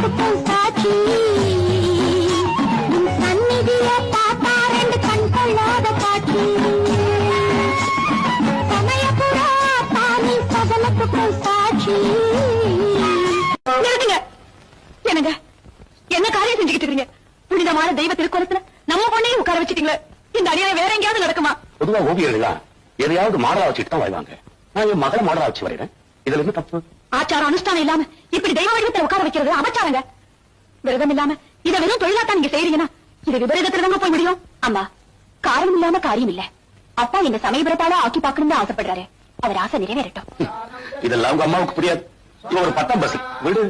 ரெண்டு என்னங்க? என்ன காரியம் செஞ்சுக்கிட்டு இருக்கீங்க? புனிதமான தெய்வ நம்ம பொண்ணையும் உட்கார வச்சுட்டீங்களே. இந்த அநியாயம் வேற எங்கேயாவது நடக்குமா? பொதுவா ஓவியர்கள்லாம் எதையாவது மாடலா வச்சுட்டு தான் வருவாங்க. நான் என் மகளை மாடலா வச்சு வரைகிறேன் இதுல இருந்து தப்பு? ஆச்சாரம் அனுஷ்டானம் இல்லாம இப்படி தெய்வ வடிவத்தை உட்கார வைக்கிறது அபச்சாரங்க. விரதம் இல்லாம இத வெறும் தொழிலாத்தான் நீங்க செய்றீங்கன்னா இது விபரீதத்துல தாங்க போய் முடியும். அம்மா காரணம் இல்லாம காரியம் இல்ல. அப்பா இந்த சமயபுரத்தால ஆக்கி பார்க்கணும்னு ஆசைப்படுறாரு. அவர் ஆசை நிறைவேறட்டும். இதெல்லாம் உங்க அம்மாவுக்கு புரியாது. ஒரு பத்தாம் பசி. விடு.